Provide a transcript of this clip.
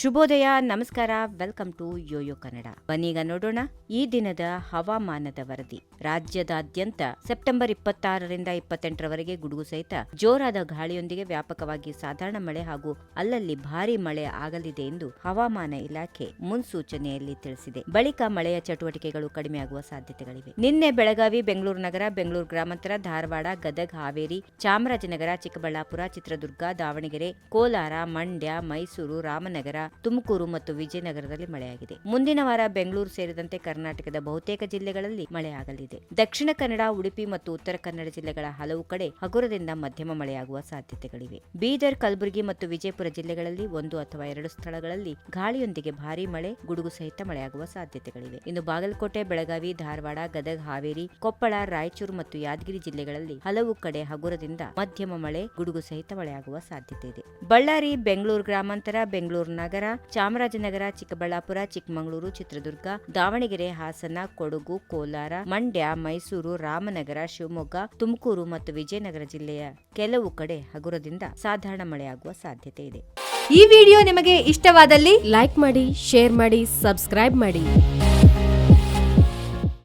ಶುಭೋದಯ, ನಮಸ್ಕಾರ, welcome to yoyo Kannada. ಬನ್ನೀಗ ನೋಡೋಣ ಈ ದಿನದ ಹವಾಮಾನದ ವರದಿ. ರಾಜ್ಯದಾದ್ಯಂತ ಸೆಪ್ಟೆಂಬರ್ ಇಪ್ಪತ್ತಾರರಿಂದ ಇಪ್ಪತ್ತೆಂಟರವರೆಗೆ ಗುಡುಗು ಸಹಿತ ಜೋರಾದ ಗಾಳಿಯೊಂದಿಗೆ ವ್ಯಾಪಕವಾಗಿ ಸಾಧಾರಣ ಮಳೆ ಹಾಗೂ ಅಲ್ಲಲ್ಲಿ ಭಾರಿ ಮಳೆ ಆಗಲಿದೆ ಎಂದು ಹವಾಮಾನ ಇಲಾಖೆ ಮುನ್ಸೂಚನೆಯಲ್ಲಿ ತಿಳಿಸಿದೆ. ಬಳಿಕ ಮಳೆಯ ಚಟುವಟಿಕೆಗಳು ಕಡಿಮೆಯಾಗುವ ಸಾಧ್ಯತೆಗಳಿವೆ. ನಿನ್ನೆ ಬೆಳಗಾವಿ, ಬೆಂಗಳೂರು ನಗರ, ಬೆಂಗಳೂರು ಗ್ರಾಮಾಂತರ, ಧಾರವಾಡ, ಗದಗ, ಹಾವೇರಿ, ಚಾಮರಾಜನಗರ, ಚಿಕ್ಕಬಳ್ಳಾಪುರ, ಚಿತ್ರದುರ್ಗ, ದಾವಣಗೆರೆ, ಕೋಲಾರ, ಮಂಡ್ಯ, ಮೈಸೂರು, ರಾಮನಗರ ತುಮಕೂರು ಮತ್ತು ವಿಜಯನಗರದಲ್ಲಿ ಮಳೆಯಾಗಿದೆ. ಮುಂದಿನ ವಾರ ಬೆಂಗಳೂರು ಸೇರಿದಂತೆ ಕರ್ನಾಟಕದ ಬಹುತೇಕ ಜಿಲ್ಲೆಗಳಲ್ಲಿ ಮಳೆಯಾಗಲಿದೆ. ದಕ್ಷಿಣ ಕನ್ನಡ, ಉಡುಪಿ ಮತ್ತು ಉತ್ತರ ಕನ್ನಡ ಜಿಲ್ಲೆಗಳ ಹಲವು ಕಡೆ ಹಗುರದಿಂದ ಮಧ್ಯಮ ಮಳೆಯಾಗುವ ಸಾಧ್ಯತೆಗಳಿವೆ. ಬೀದರ್, ಕಲಬುರಗಿ ಮತ್ತು ವಿಜಯಪುರ ಜಿಲ್ಲೆಗಳಲ್ಲಿ ಒಂದು ಅಥವಾ ಎರಡು ಸ್ಥಳಗಳಲ್ಲಿ ಗಾಳಿಯೊಂದಿಗೆ ಭಾರೀ ಮಳೆ, ಗುಡುಗು ಸಹಿತ ಮಳೆಯಾಗುವ ಸಾಧ್ಯತೆಗಳಿವೆ. ಇನ್ನು ಬಾಗಲಕೋಟೆ, ಬೆಳಗಾವಿ, ಧಾರವಾಡ, ಗದಗ, ಹಾವೇರಿ, ಕೊಪ್ಪಳ, ರಾಯಚೂರು ಮತ್ತು ಯಾದಗಿರಿ ಜಿಲ್ಲೆಗಳಲ್ಲಿ ಹಲವು ಕಡೆ ಹಗುರದಿಂದ ಮಧ್ಯಮ ಮಳೆ, ಗುಡುಗು ಸಹಿತ ಮಳೆಯಾಗುವ ಸಾಧ್ಯತೆ ಇದೆ. ಬಳ್ಳಾರಿ, ಬೆಂಗಳೂರು ಗ್ರಾಮಾಂತರ, ಬೆಂಗಳೂರು ನಗರ ಚಾಮರಾಜನಗರ, ಚಿಕ್ಕಬಳ್ಳಾಪುರ, ಚಿಕ್ಕಮಗಳೂರು, ಚಿತ್ರದುರ್ಗ, ದಾವಣಗೆರೆ, ಹಾಸನ, ಕೊಡಗು, ಕೋಲಾರ, ಮಂಡ್ಯ, ಮೈಸೂರು, ರಾಮನಗರ, ಶಿವಮೊಗ್ಗ, ತುಮಕೂರು ಮತ್ತು ವಿಜಯನಗರ ಜಿಲ್ಲೆಯ ಕೆಲವು ಕಡೆ ಹಗುರದಿಂದ ಸಾಧಾರಣ ಮಳೆಯಾಗುವ ಸಾಧ್ಯತೆ ಇದೆ. ಈ ವಿಡಿಯೋ ನಿಮಗೆ ಇಷ್ಟವಾದಲ್ಲಿ ಲೈಕ್ ಮಾಡಿ, ಶೇರ್ ಮಾಡಿ, ಸಬ್ಸ್ಕ್ರೈಬ್ ಮಾಡಿ.